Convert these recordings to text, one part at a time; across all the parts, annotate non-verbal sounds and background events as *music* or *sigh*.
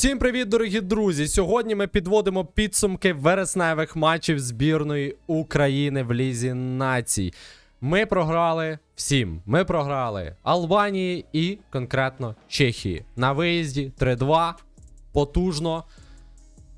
Всім привіт, дорогі друзі! Сьогодні ми підводимо підсумки вересневих матчів збірної України в Лізі націй. Ми програли всім. Ми програли Албанії і конкретно Чехії. На виїзді 3-2. Потужно.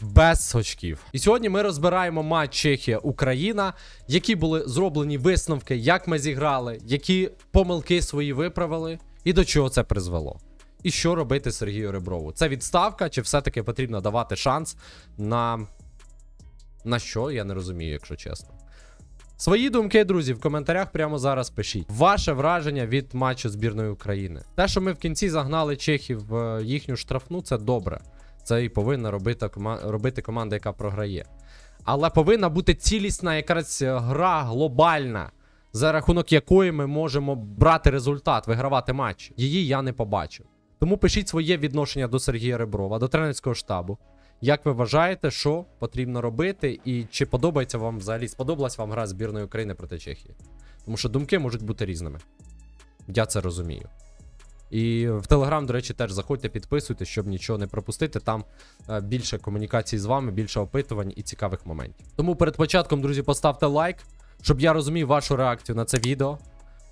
Без очків. І сьогодні ми розбираємо матч Чехія-Україна, які були зроблені висновки, як ми зіграли, які помилки свої виправили, і до чого це призвело. І що робити Сергію Реброву? Це відставка, чи все-таки потрібно давати шанс на. На що? Я не розумію, якщо чесно. Свої думки, друзі, в коментарях прямо зараз пишіть. Ваше враження від матчу збірної України. Те, що ми в кінці загнали чехів в е, їхню штрафну, це добре. Це і повинна робити, робити команда, яка програє. Але повинна бути цілісна якась е, гра глобальна, за рахунок якої ми можемо брати результат, вигравати матч. Її я не побачив. Тому пишіть своє відношення до Сергія Реброва, до тренерського штабу. Як ви вважаєте, що потрібно робити, і чи подобається вам взагалі сподобалась вам гра збірної України проти Чехії? Тому що думки можуть бути різними. Я це розумію. І в Телеграм, до речі, теж заходьте, підписуйтесь, щоб нічого не пропустити. Там е, більше комунікацій з вами, більше опитувань і цікавих моментів. Тому перед початком, друзі, поставте лайк, щоб я розумів вашу реакцію на це відео.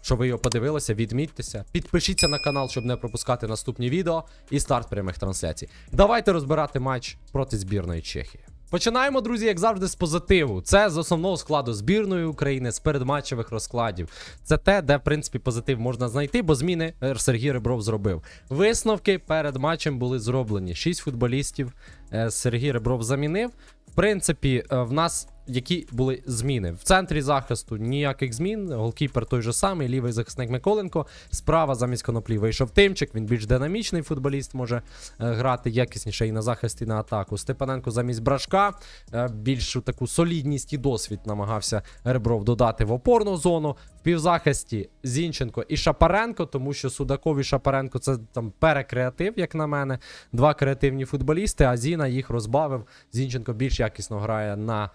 Що ви його подивилися, відмітьтеся. Підпишіться на канал, щоб не пропускати наступні відео і старт прямих трансляцій. Давайте розбирати матч проти збірної Чехії. Починаємо, друзі, як завжди, з позитиву. Це з основного складу збірної України, з передматчевих розкладів. Це те, де, в принципі, позитив можна знайти, бо зміни Сергій Ребров зробив. Висновки перед матчем були зроблені. Шість футболістів е, Сергій Ребров замінив. В принципі, е, в нас які були зміни. В центрі захисту ніяких змін. Голкіпер той же самий, лівий захисник Миколенко. Справа замість коноплі вийшов Тимчик. Він більш динамічний футболіст, може е, грати якісніше і на захист, і на атаку. Степаненко замість брашка. е, більшу таку солідність і досвід намагався Ребров додати в опорну зону. В півзахисті Зінченко і Шапаренко, тому що Судаков і Шапаренко це там перекреатив, як на мене. Два креативні футболісти, а Зіна їх розбавив. Зінченко більш якісно грає на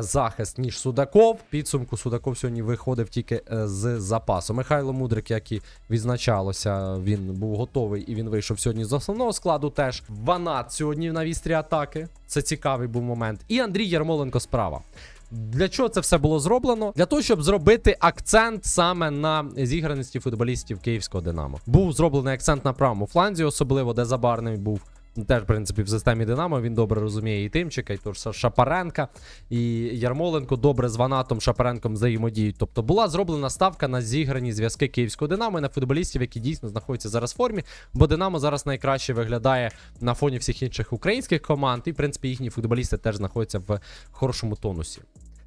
захист, ніж Судаков. Підсумку Судаков сьогодні виходив тільки е, з запасу. Михайло Мудрик, як і відзначалося, він був готовий і він вийшов сьогодні з основного складу. Теж Ванат сьогодні на вістрі атаки. Це цікавий був момент. І Андрій Ярмоленко справа. Для чого це все було зроблено? Для того, щоб зробити акцент саме на зіграності футболістів київського Динамо. Був зроблений акцент на правому фланзі, особливо де Забарний був. Теж, в принципі, в системі Динамо він добре розуміє і Тимчика, і тож Шапаренка, і Ярмоленко добре з Ванатом Шапаренком взаємодіють. Тобто була зроблена ставка на зіграні зв'язки київського Динамо і на футболістів, які дійсно знаходяться зараз в формі. Бо Динамо зараз найкраще виглядає на фоні всіх інших українських команд, і в принципі їхні футболісти теж знаходяться в хорошому тонусі.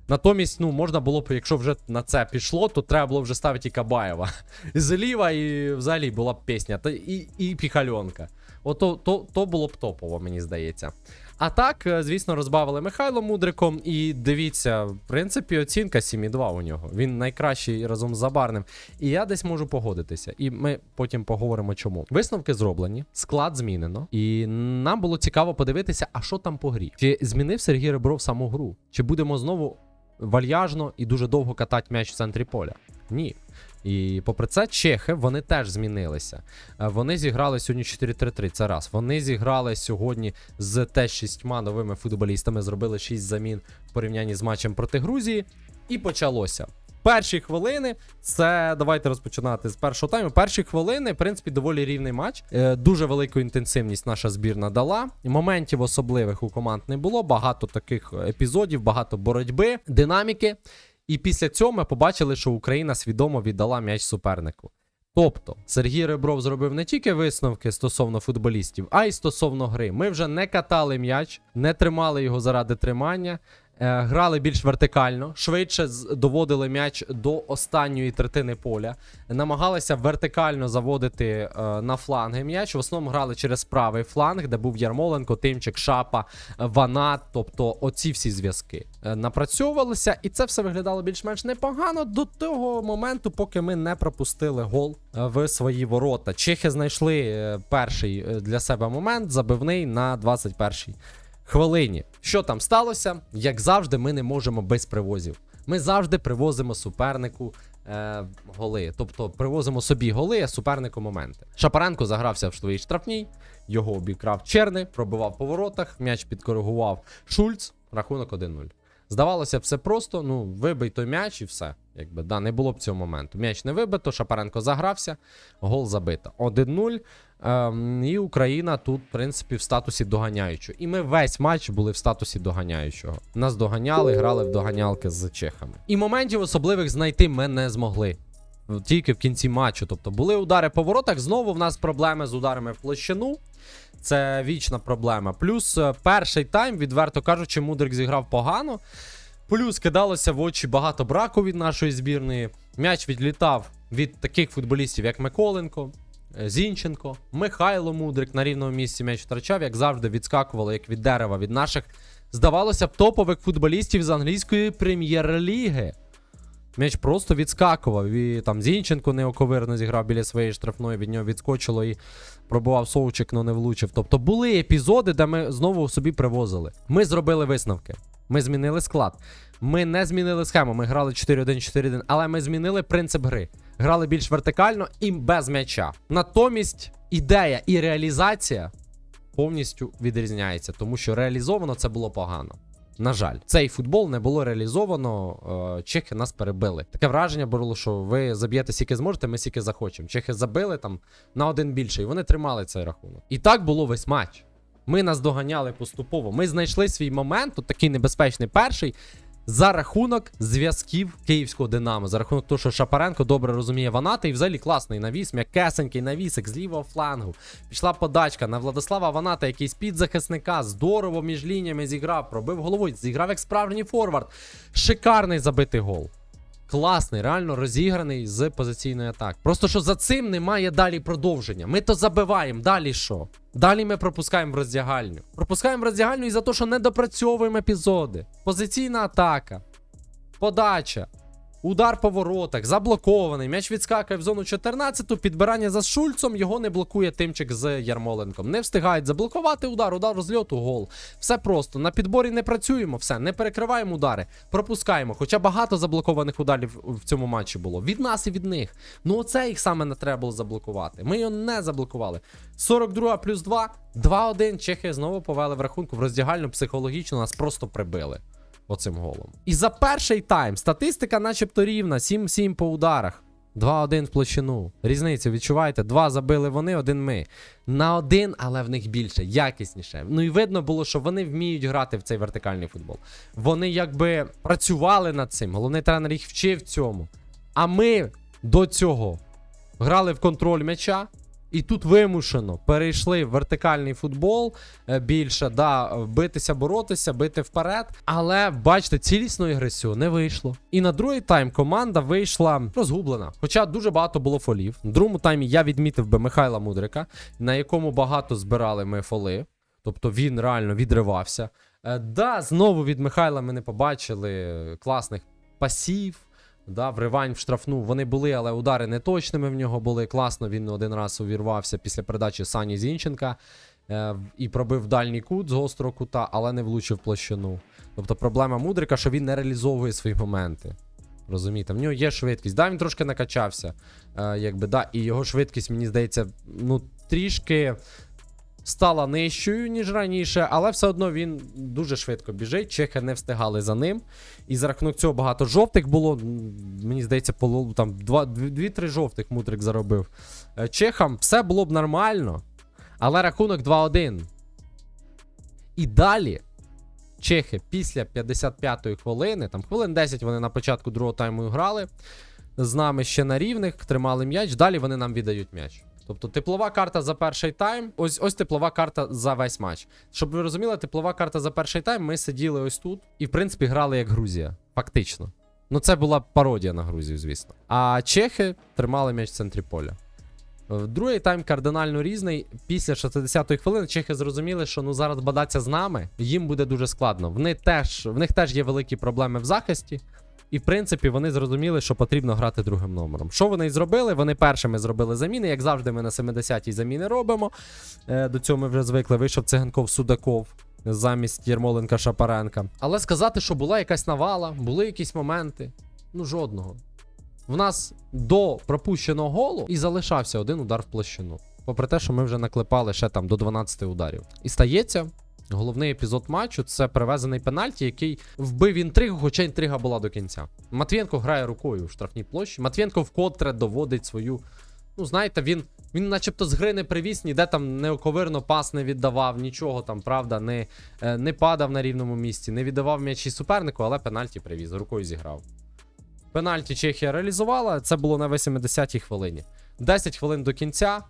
Натомість, ну, можна було б, якщо вже на це пішло, то треба було вже ставити і Кабаєва. *laughs* Зліва і взагалі була б пісня, та і, і Піхальонка. Ото то, то було б топово, мені здається. А так, е, звісно, розбавили Михайло Мудриком. І дивіться, в принципі, оцінка 7,2 у нього. Він найкращий разом з Забарним. І я десь можу погодитися. І ми потім поговоримо, чому. Висновки зроблені, склад змінено. І нам було цікаво подивитися, а що там по грі. Чи змінив Сергій Ребров саму гру? Чи будемо знову вальяжно і дуже довго катати м'яч в центрі поля? Ні. І попри це, чехи вони теж змінилися. Е, Вони зіграли сьогодні 4-3-3. Це раз. Вони зіграли сьогодні з теж шістьма новими футболістами, зробили 6 замін в порівнянні з матчем проти Грузії. І почалося. Перші хвилини, це давайте розпочинати з першого тайму. Перші хвилини, в принципі, доволі рівний матч. Е, дуже велику інтенсивність наша збірна дала. Моментів особливих у команд не було. Багато таких епізодів, багато боротьби, динаміки. І після цього ми побачили, що Україна свідомо віддала м'яч супернику. Тобто Сергій Ребров зробив не тільки висновки стосовно футболістів, а й стосовно гри. Ми вже не катали м'яч, не тримали його заради тримання. Е, Грали більш вертикально, швидше доводили м'яч до останньої третини поля, намагалися вертикально заводити е, на фланги м'яч. В основному грали через правий фланг, де був Ярмоленко, Тимчик, Шапа, Ванат. Тобто оці всі зв'язки е, напрацьовувалися, і це все виглядало більш-менш непогано до того моменту, поки ми не пропустили гол в свої ворота. Чехи знайшли перший для себе момент, забивний на 21-й хвилині. Що там сталося? Як завжди, ми не можемо без привозів. Ми завжди привозимо супернику е, голи. Тобто привозимо собі голи, а супернику моменти. Шапаренко загрався в своїй штрафній, його обікрав Черни, пробивав по воротах, м'яч підкоригував Шульц, рахунок 1-0. Здавалося, все просто. Ну, вибий той м'яч і все. Якби да, не було б цього моменту. М'яч не вибито, Шапаренко загрався, гол забито. 1-0. Ем, і Україна тут, в принципі, в статусі доганяючого. І ми весь матч були в статусі доганяючого. Нас доганяли, грали в доганялки з чехами. І моментів особливих знайти ми не змогли. Тільки в кінці матчу. Тобто були удари по воротах. Знову в нас проблеми з ударами в площину. Це вічна проблема. Плюс е, перший тайм, відверто кажучи, Мудрик зіграв погано. Плюс кидалося в очі багато браку від нашої збірної. М'яч відлітав від таких футболістів, як Миколенко, Зінченко, Михайло Мудрик на рівному місці м'яч втрачав, як завжди, відскакувало, як від дерева від наших, здавалося б, топових футболістів з англійської прем'єр-ліги. М'яч просто відскакував. І там Зінченко неоковирно зіграв біля своєї штрафної, від нього відскочило і пробував совчик, але не влучив. Тобто були епізоди, де ми знову собі привозили. Ми зробили висновки. Ми змінили склад. Ми не змінили схему. Ми грали 4-1-4-1, але ми змінили принцип гри. Грали більш вертикально і без м'яча. Натомість ідея і реалізація повністю відрізняється, тому що реалізовано це було погано. На жаль, цей футбол не було реалізовано. е, Чехи нас перебили. Таке враження було, що ви заб'єте скільки зможете, ми скільки захочемо. Чехи забили там на один більше, і вони тримали цей рахунок. І так було весь матч. Ми нас доганяли поступово. Ми знайшли свій момент, тут такий небезпечний перший. За рахунок зв'язків київського Динамо, за рахунок того, що Шапаренко добре розуміє Ваната і взагалі класний навіс, м'якесенький навісик з лівого флангу. Пішла подачка на Владислава Ваната, якийсь підзахисника, здорово між лініями зіграв, пробив головою, зіграв як справжній форвард. Шикарний забитий гол. Класний, реально розіграний з позиційної атаки. Просто що за цим немає далі продовження. Ми то забиваємо, далі що? Далі ми пропускаємо в роздягальню. Пропускаємо в роздягальню і за те, що не допрацьовуємо епізоди. Позиційна атака, подача, удар по воротах, заблокований. М'яч відскакує в зону 14, підбирання за Шульцом, його не блокує тимчик з Ярмоленком. Не встигають заблокувати удар, удар розльоту, гол. Все просто. На підборі не працюємо, все, не перекриваємо удари, пропускаємо. Хоча багато заблокованих ударів в цьому матчі було. Від нас і від них. Ну оце їх саме не треба було заблокувати. Ми його не заблокували. 42 плюс 2, 2-1. Чехи знову повели в рахунку в роздягальну психологічно нас просто прибили. Оцим голом. І за перший тайм статистика начебто рівна. 7-7 по ударах. 2-1 в площину. Різницю відчуваєте? Два забили вони, один ми. На один, але в них більше, якісніше. Ну і видно було, що вони вміють грати в цей вертикальний футбол. Вони якби працювали над цим. Головний тренер їх вчив цьому. А ми до цього грали в контроль м'яча. І тут вимушено перейшли в вертикальний футбол е, більше, да, битися, боротися, бити вперед. Але бачите, цілісної цього не вийшло. І на другий тайм команда вийшла розгублена. Хоча дуже багато було фолів. В другому таймі я відмітив би Михайла Мудрика, на якому багато збирали ми фоли. Тобто він реально відривався. Е, да, знову від Михайла ми не побачили класних пасів. Да, вривань в штрафну вони були, але удари не точними в нього були. Класно він один раз увірвався після передачі Сані Зінченка е, і пробив дальній кут з гострого кута, але не влучив площину. Тобто проблема Мудрика, що він не реалізовує свої моменти. Розумієте, в нього є швидкість. Да, він трошки накачався. Е, якби, да, І його швидкість, мені здається, ну, трішки стала нижчою, ніж раніше, але все одно він дуже швидко біжить. Чехи не встигали за ним. І за рахунок цього багато жовтих було. Мені здається, полу, там 2-3 жовтих мудрик заробив. Е, Чехам все було б нормально, але рахунок 2-1. І далі. Чехи після 55-ї хвилини, там хвилин 10 вони на початку другого тайму грали. З нами ще на рівних, тримали м'яч. Далі вони нам віддають м'яч. Тобто теплова карта за перший тайм. Ось ось теплова карта за весь матч. Щоб ви розуміли, теплова карта за перший тайм. Ми сиділи ось тут і, в принципі, грали як Грузія. Фактично. Ну, це була пародія на Грузію, звісно. А чехи тримали м'яч в центрі поля. В Другий тайм кардинально різний. Після 60-ї хвилини чехи зрозуміли, що ну зараз бадатися з нами їм буде дуже складно. В них теж, в них теж є великі проблеми в захисті. І в принципі вони зрозуміли, що потрібно грати другим номером. Що вони і зробили? Вони першими зробили заміни. Як завжди, ми на 70-й заміни робимо. Е, до цього ми вже звикли. Вийшов циганков Судаков замість Єрмоленка Шапаренка. Але сказати, що була якась навала, були якісь моменти. Ну, жодного. в нас до пропущеного голу і залишався один удар в площину. Попри те, що ми вже наклепали ще там до 12 ударів. І стається. Головний епізод матчу це перевезений пенальті, який вбив інтригу, хоча інтрига була до кінця. Матвієнко грає рукою в штрафній площі. Матвієнко вкотре доводить свою. Ну, знаєте, він, він начебто з гри не привіз, ніде там неоковирно пас не віддавав, нічого там, правда, не, е, не падав на рівному місці, не віддавав м'ячі супернику, але пенальті привіз, рукою зіграв. Пенальті Чехія реалізувала, це було на 80-й хвилині. 10 хвилин до кінця.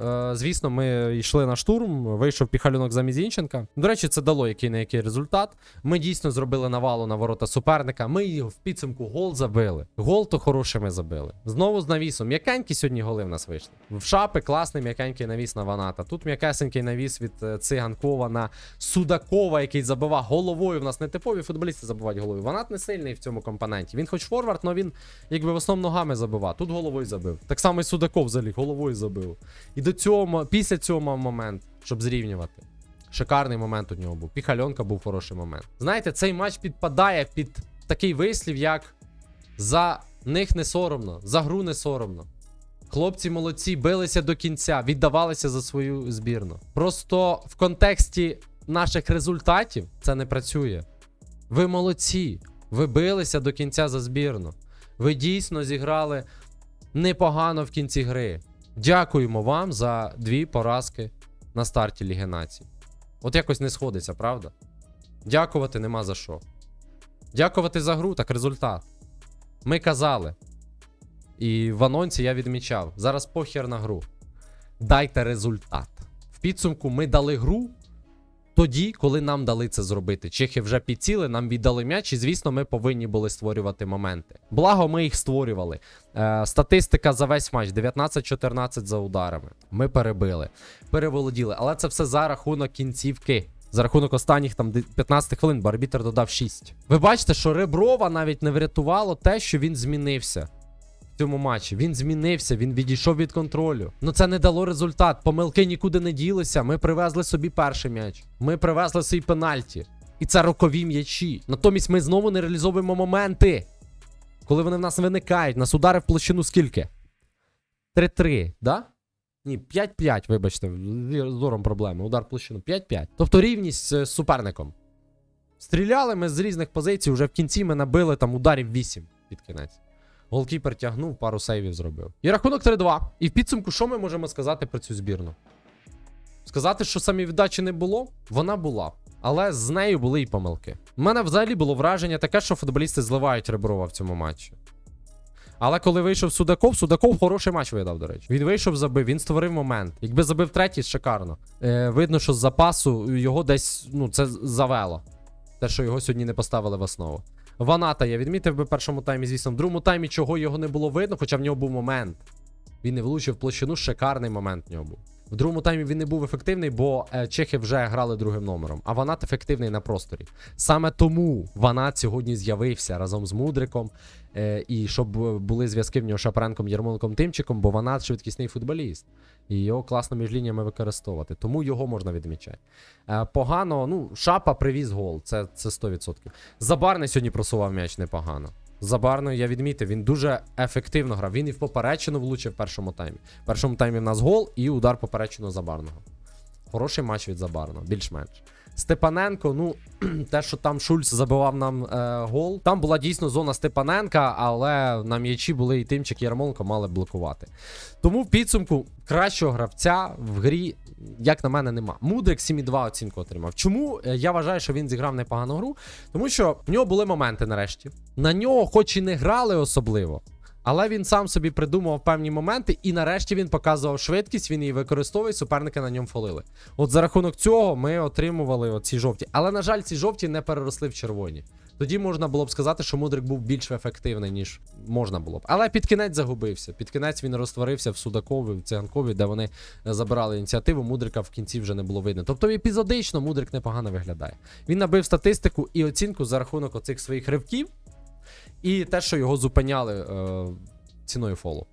Е, звісно, ми йшли на штурм, вийшов піхалюнок замість Зінченка. До речі, це дало який на який результат. Ми дійсно зробили навалу на ворота суперника. Ми його в підсумку гол забили. Гол то хороший ми забили. Знову з навісом. М'якенькі сьогодні голи в нас вийшли. В шапи класний м'якенький навіс на Ваната. Тут м'якесенький навіс від е, Циганкова на Судакова, який забивав головою. В нас не типові футболісти забивають головою. Ванат не сильний в цьому компоненті. Він хоч форвард, але він якби в основному ногами забивав. Тут головою забив. Так само і Судаков заліг, головою забив. І до цього, після цього мав момент, щоб зрівнювати. Шикарний момент у нього був. Піхальонка був хороший момент. Знаєте, цей матч підпадає під такий вислів, як за них не соромно, за гру не соромно. Хлопці молодці, билися до кінця, віддавалися за свою збірну. Просто в контексті наших результатів це не працює. Ви молодці. Ви билися до кінця за збірну. Ви дійсно зіграли непогано в кінці гри. Дякуємо вам за дві поразки на старті Ліги Націй. От якось не сходиться, правда? Дякувати нема за що. Дякувати за гру, так результат. Ми казали. І в анонсі я відмічав: зараз похер на гру. Дайте результат. В підсумку ми дали гру тоді, коли нам дали це зробити. Чехи вже підціли, нам віддали м'яч, і звісно, ми повинні були створювати моменти. Благо, ми їх створювали. Е, статистика за весь матч: 19-14 за ударами. Ми перебили, переволоділи. Але це все за рахунок кінцівки. За рахунок останніх там 15 хвилин, бо арбітер додав 6. Ви бачите, що Реброва навіть не врятувало те, що він змінився цьому матчі. Він змінився, він відійшов від контролю. Ну це не дало результат. Помилки нікуди не ділися. Ми привезли собі перший м'яч. Ми привезли свій пенальті. І це рокові м'ячі. Натомість ми знову не реалізовуємо моменти. Коли вони в нас виникають, нас удари в площину скільки? 3-3, да? Ні, 5-5, вибачте, зором проблеми. Удар в площину 5-5. Тобто рівність з суперником. Стріляли ми з різних позицій, вже в кінці ми набили там ударів 8 під кінець. Голкіпер тягнув, пару сейвів зробив. І рахунок 3-2. І в підсумку, що ми можемо сказати про цю збірну? Сказати, що самі віддачі не було, вона була. Але з нею були і помилки. У мене взагалі було враження таке, що футболісти зливають Реброва в цьому матчі. Але коли вийшов Судаков, Судаков хороший матч видав, до речі. Він вийшов, забив, він створив момент. Якби забив третій, шикарно. Е, видно, що з запасу його десь ну, це завело. Те, що його сьогодні не поставили в основу. Ваната я відмітив би в першому таймі, звісно, в другому таймі чого його не було видно, хоча в нього був момент. Він не влучив площину, шикарний момент в нього був. В другому таймі він не був ефективний, бо е, чехи вже грали другим номером, а Ванат ефективний на просторі. Саме тому Ванат сьогодні з'явився разом з Мудриком, е, і щоб були зв'язки в нього Шапаренком, Ярмоленком, Тимчиком, бо Ванат швидкісний футболіст. І його класно між лініями використовувати. Тому його можна відмічати. Е, погано, ну, Шапа привіз гол, це, це 100%. Забарний сьогодні просував м'яч непогано. Забарно я відмітив, він дуже ефективно грав. Він і в поперечину влучив в першому таймі. В першому таймі в нас гол і удар поперечину Забарного. Хороший матч від Забарного, більш-менш. Степаненко, ну, *clears throat* те, що там Шульц забивав нам е, гол. Там була дійсно зона Степаненка, але на м'ячі були і Тимчик і Ярмоленко мали блокувати. Тому в підсумку кращого гравця в грі, як на мене, нема. Мудрик 7,2 оцінку отримав. Чому Е, я вважаю, що він зіграв непогану гру? Тому що в нього були моменти нарешті. На нього, хоч і не грали особливо. Але він сам собі придумував певні моменти, і нарешті він показував швидкість, він її використовує, суперники на ньому фолили. От за рахунок цього ми отримували оці жовті. Але, на жаль, ці жовті не переросли в червоні. Тоді можна було б сказати, що Мудрик був більш ефективний, ніж можна було б. Але під кінець загубився. Під кінець він розтворився в Судакові, в Циганкові, де вони е, забирали ініціативу. Мудрика в кінці вже не було видно. Тобто епізодично Мудрик непогано виглядає. Він набив статистику і оцінку за рахунок оцих своїх ривків, і те, що його зупиняли е, ціною фолу.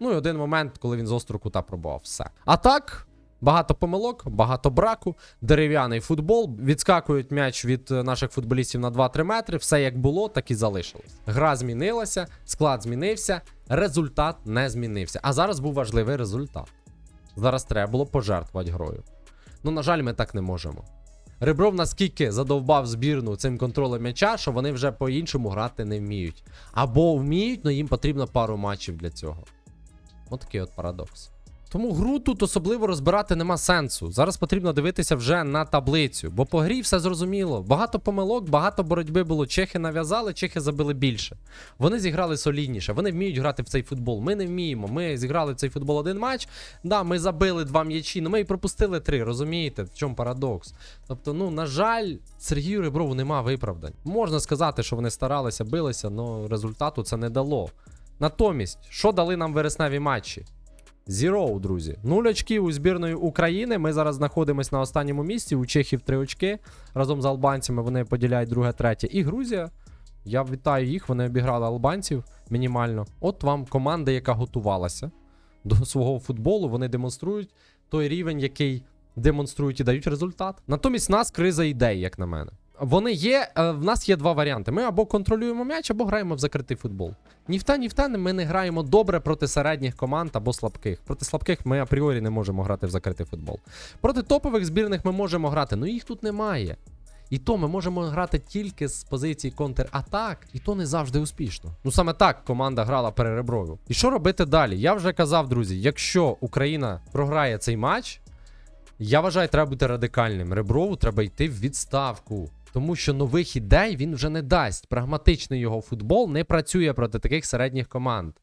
Ну і один момент, коли він з острого кута пробував все. А так, Багато помилок, багато браку, дерев'яний футбол. Відскакують м'яч від е, наших футболістів на 2-3 метри. Все як було, так і залишилось. Гра змінилася, склад змінився, результат не змінився. А зараз був важливий результат. Зараз треба було пожертвувати грою. Ну, на жаль, ми так не можемо. Ребров наскільки задовбав збірну цим контролем м'яча, що вони вже по-іншому грати не вміють. Або вміють, але їм потрібно пару матчів для цього. Отакий от парадокс. Тому гру тут особливо розбирати нема сенсу. Зараз потрібно дивитися вже на таблицю, бо по грі все зрозуміло. Багато помилок, багато боротьби було. Чехи нав'язали, чехи забили більше. Вони зіграли солідніше, вони вміють грати в цей футбол. Ми не вміємо. Ми зіграли в цей футбол один матч. Да, ми забили два м'ячі, але ми і пропустили три. Розумієте, в чому парадокс? Тобто, ну на жаль, Сергію Реброву нема виправдань. Можна сказати, що вони старалися, билися, але результату це не дало. Натомість, що дали нам вересневі матчі? Zero, друзі. Нуль очків у збірної України. Ми зараз знаходимося на останньому місці. У Чехів три очки. Разом з албанцями вони поділяють друге, третє. І Грузія. Я вітаю їх, вони обіграли албанців мінімально. От вам команда, яка готувалася до свого футболу. Вони демонструють той рівень, який демонструють і дають результат. Натомість нас криза ідей, як на мене. Вони є. е, В нас є два варіанти. Ми або контролюємо м'яч, або граємо в закритий футбол. Ні в та, ні в та ми не граємо добре проти середніх команд або слабких. Проти слабких ми апріорі не можемо грати в закритий футбол. Проти топових збірних ми можемо грати, але їх тут немає. І то ми можемо грати тільки з позиції контратак, і то не завжди успішно. Ну саме так команда грала перереброю. І що робити далі? Я вже казав, друзі, якщо Україна програє цей матч, я вважаю, треба бути радикальним. Реброву треба йти в відставку. Тому що нових ідей він вже не дасть. Прагматичний його футбол не працює проти таких середніх команд.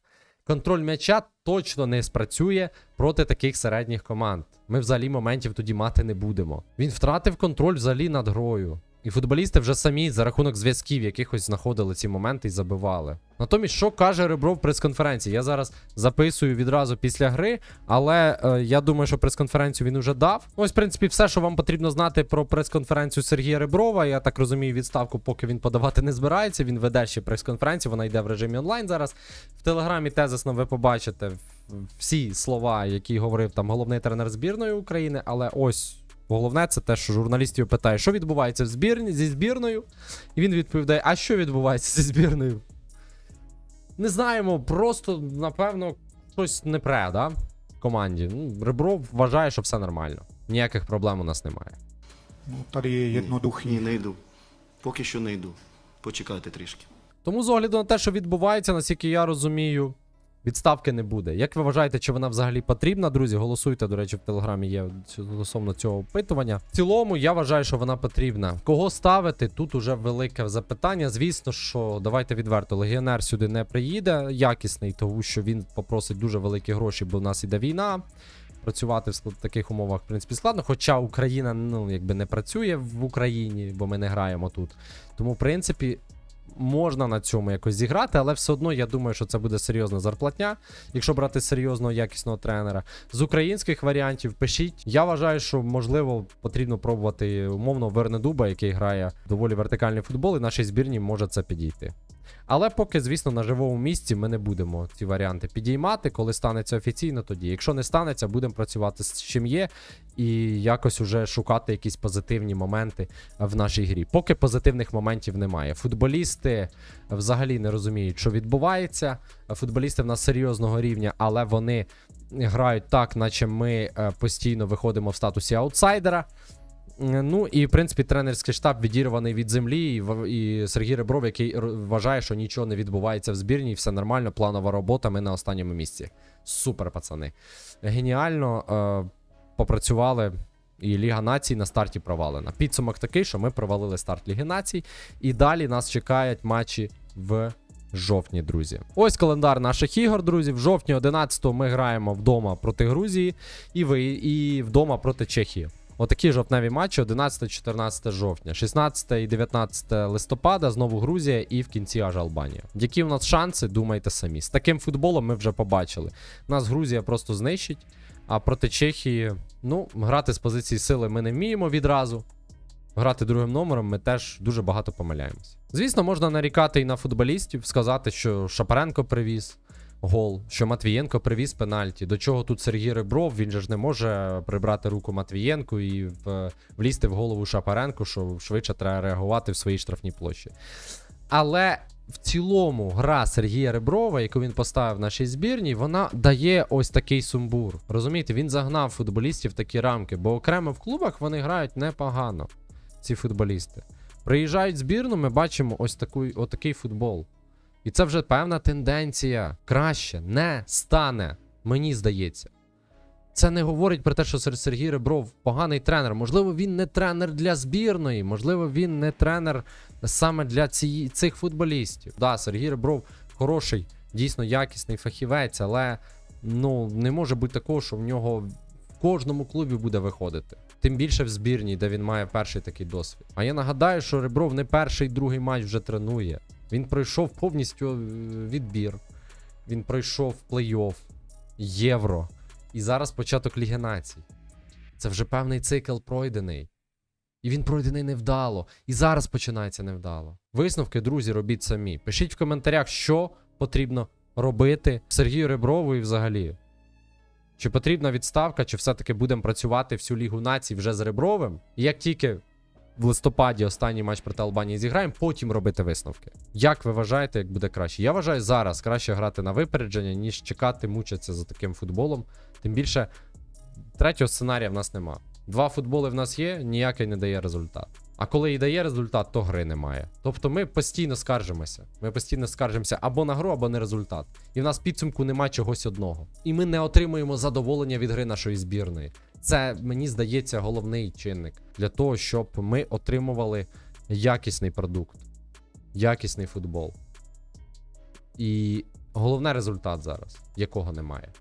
Контроль м'яча точно не спрацює проти таких середніх команд. Ми взагалі моментів тоді мати не будемо. Він втратив контроль взагалі над грою. І футболісти вже самі за рахунок зв'язків якихось знаходили ці моменти і забивали. Натомість, що каже Ребров в прес-конференції? Я зараз записую відразу після гри, але е, я думаю, що прес-конференцію він уже дав. Ось, в принципі, все, що вам потрібно знати про прес-конференцію Сергія Реброва. Я так розумію, відставку, поки він подавати не збирається. Він веде ще прес-конференцію, вона йде в режимі онлайн зараз. В телеграмі тезисно ви побачите всі слова, які говорив там головний тренер збірної України, але ось. Головне, це те, що журналістів питає, що відбувається в збірні зі збірною. І він відповідає: а що відбувається зі збірною? Не знаємо, просто, напевно, щось не пре, да? В команді. Ну, Ребров вважає, що все нормально. Ніяких проблем у нас немає. Ну, tady je Ні, не йду. Поки що не йду. Почекайте трішки. Тому з огляду на те, що відбувається, наскільки я розумію, відставки не буде. Як ви вважаєте, чи вона взагалі потрібна, друзі? Голосуйте, до речі, в телеграмі є стосовно цього опитування. В цілому, я вважаю, що вона потрібна. Кого ставити? Тут уже велике запитання. Звісно, що давайте відверто, легіонер сюди не приїде якісний, тому що він попросить дуже великі гроші, бо в нас іде війна. Працювати в таких умовах, в принципі, складно. Хоча Україна ну, якби не працює в Україні, бо ми не граємо тут. Тому, в принципі, можна на цьому якось зіграти, але все одно я думаю, що це буде серйозна зарплатня, якщо брати серйозного якісного тренера. З українських варіантів пишіть. Я вважаю, що можливо потрібно пробувати умовно Вернедуба, який грає доволі вертикальний футбол, і нашій збірні може це підійти. Але поки, звісно, на живому місці ми не будемо ці варіанти підіймати. Коли станеться офіційно, тоді. Якщо не станеться, будемо працювати з чим є і якось уже шукати якісь позитивні моменти в нашій грі. Поки позитивних моментів немає. Футболісти взагалі не розуміють, що відбувається. Футболісти в нас серйозного рівня, але вони грають так, наче ми е, постійно виходимо в статусі аутсайдера. Е, Ну і в принципі тренерський штаб відірваний від землі, і, Сергій Ребров, який вважає, що нічого не відбувається в збірні, все нормально, планова робота. Ми на останньому місці. Супер, пацани. Геніально е, попрацювали. І Ліга націй на старті провалена. Підсумок такий, що ми провалили старт Ліги націй. І далі нас чекають матчі в жовтні, друзі. Ось календар наших ігор, друзі. В жовтні 11-го ми граємо вдома проти Грузії і ви, і вдома проти Чехії. Отакі жовтневі матчі 11-14 жовтня, 16 і 19 листопада, знову Грузія і в кінці аж Албанія. Які у нас шанси, думайте самі. З таким футболом ми вже побачили. Нас Грузія просто знищить, а проти Чехії, ну, грати з позиції сили ми не вміємо відразу. Грати другим номером ми теж дуже багато помиляємось. Звісно, можна нарікати і на футболістів, сказати, що Шапаренко привіз. Гол, що Матвієнко привіз пенальті. До чого тут Сергій Ребров? Він же ж не може прибрати руку Матвієнку і влізти в голову Шапаренку, що швидше треба реагувати в своїй штрафній площі. Але в цілому гра Сергія Реброва, яку він поставив в нашій збірній, вона дає ось такий сумбур. Розумієте, він загнав футболістів в такі рамки, бо окремо в клубах вони грають непогано, ці футболісти. Приїжджають в збірну, ми бачимо ось таку, отакий футбол. І це вже певна тенденція. Краще не стане, мені здається. Це не говорить про те, що Сер- Сергій Ребров поганий тренер. Можливо, він не тренер для збірної, можливо, він не тренер саме для ці, цих футболістів. Да, Сергій Ребров хороший, дійсно якісний фахівець, але ну не може бути такого, що в нього в кожному клубі буде виходити. Тим більше в збірній, де він має перший такий досвід. А я нагадаю, що Ребров не перший другий матч вже тренує. Він пройшов повністю е, відбір. Він пройшов плей-офф, євро. І зараз початок Ліги Націй. Це вже певний цикл пройдений. І він пройдений невдало. І зараз починається невдало. Висновки, друзі, робіть самі. Пишіть в коментарях, що потрібно робити Сергію Реброву і взагалі. Чи потрібна відставка, чи все-таки будемо працювати всю Лігу націй вже з Ребровим? І як тільки в листопаді останній матч проти Албанії зіграємо, потім робити висновки. Як ви вважаєте, як буде краще? Я вважаю зараз краще грати на випередження, ніж чекати, мучитися за таким футболом. Тим більше третього сценарія в нас нема. Два футболи в нас є, ніякий не дає результат. А коли і дає результат, то гри немає. Тобто ми постійно скаржимося. Ми постійно скаржимося або на гру, або на результат. І в нас підсумку немає чогось одного. І ми не отримуємо задоволення від гри нашої збірної. Це мені здається головний чинник для того, щоб ми отримували якісний продукт, якісний футбол. І головне результат зараз, якого немає.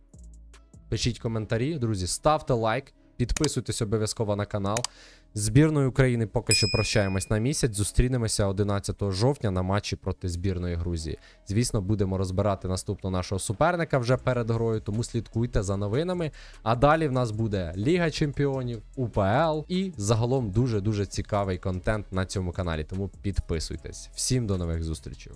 Пишіть коментарі, друзі, ставте лайк, підписуйтесь обов'язково на канал. Збірною України поки що прощаємось на місяць. Зустрінемося 11 жовтня на матчі проти збірної Грузії. Звісно, будемо розбирати наступного нашого суперника вже перед грою, тому слідкуйте за новинами. А далі в нас буде Ліга Чемпіонів, УПЛ і загалом дуже дуже цікавий контент на цьому каналі. Тому підписуйтесь. Всім до нових зустрічей.